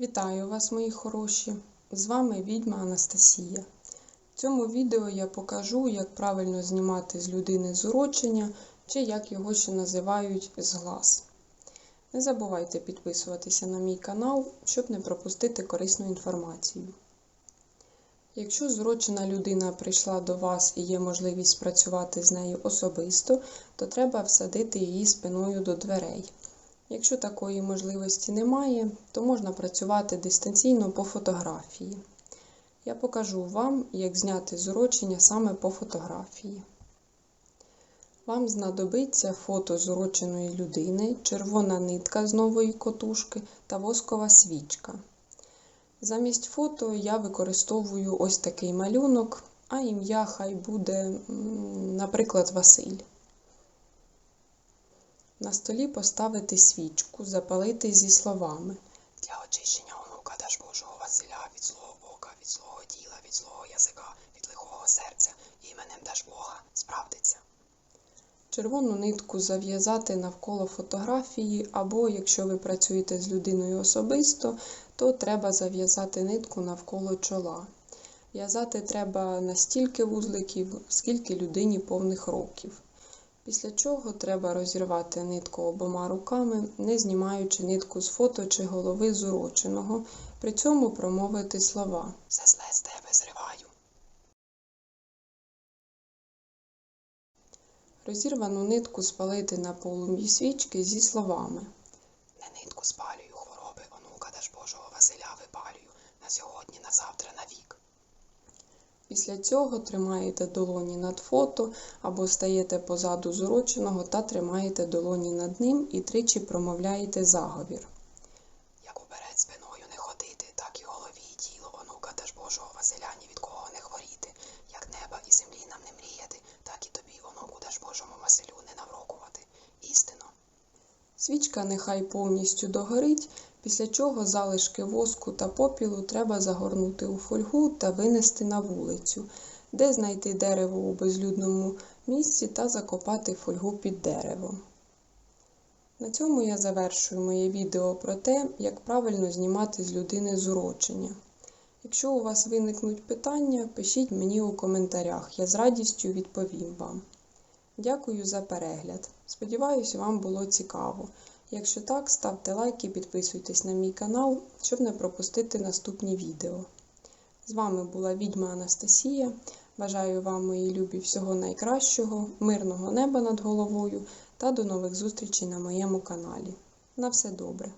Вітаю вас, мої хороші! З вами відьма Анастасія. В цьому відео я покажу, як правильно знімати з людини зурочення, чи як його ще називають зглаз. Не забувайте підписуватися на мій канал, щоб не пропустити корисну інформацію. Якщо зурочена людина прийшла до вас і є можливість працювати з нею особисто, то треба всадити її спиною до дверей. Якщо такої можливості немає, то можна працювати дистанційно по фотографії. Я покажу вам, як зняти зурочення саме по фотографії. Вам знадобиться фото зуроченої людини, червона нитка з нової котушки та воскова свічка. Замість фото я використовую ось такий малюнок, а ім'я хай буде, наприклад, Василь. На столі поставити свічку, запалити зі словами. Для очищення онука даж Божого Василя від злого ока, від злого тіла, від злого язика, від лихого серця, іменем даж Бога справдиться. Червону нитку зав'язати навколо фотографії, або якщо ви працюєте з людиною особисто, то треба зав'язати нитку навколо чола. В'язати треба настільки вузликів, скільки людині повних років. Після чого треба розірвати нитку обома руками, не знімаючи нитку з фото чи голови зуроченого, при цьому промовити слова. Все зле з тебе зриваю. Розірвану нитку спалити на полум'ї свічки зі словами. Не нитку спалюю, хвороби онука Божого Василя випалюю на сьогодні, на завтра, на вік. Після цього тримаєте долоні над фото або стаєте позаду зуроченого та тримаєте долоні над ним і тричі промовляєте заговір. Як уперед спиною не ходити, так і голові і тіло онука даж Божого Василя ні від кого не хворіти. Як неба і землі нам не мріяти, так і тобі, онуку даж Божому Василю не наврокувати. Істинно. Свічка нехай повністю догорить, після чого залишки воску та попілу треба загорнути у фольгу та винести на вулицю, де знайти дерево у безлюдному місці та закопати фольгу під деревом. На цьому я завершую моє відео про те, як правильно знімати з людини зурочення. Якщо у вас виникнуть питання, пишіть мені у коментарях, я з радістю відповім вам. Дякую за перегляд. Сподіваюсь, вам було цікаво. Якщо так, ставте лайк і підписуйтесь на мій канал, щоб не пропустити наступні відео. З вами була відьма Анастасія. Бажаю вам, мої любі, всього найкращого, мирного неба над головою та до нових зустрічей на моєму каналі. На все добре!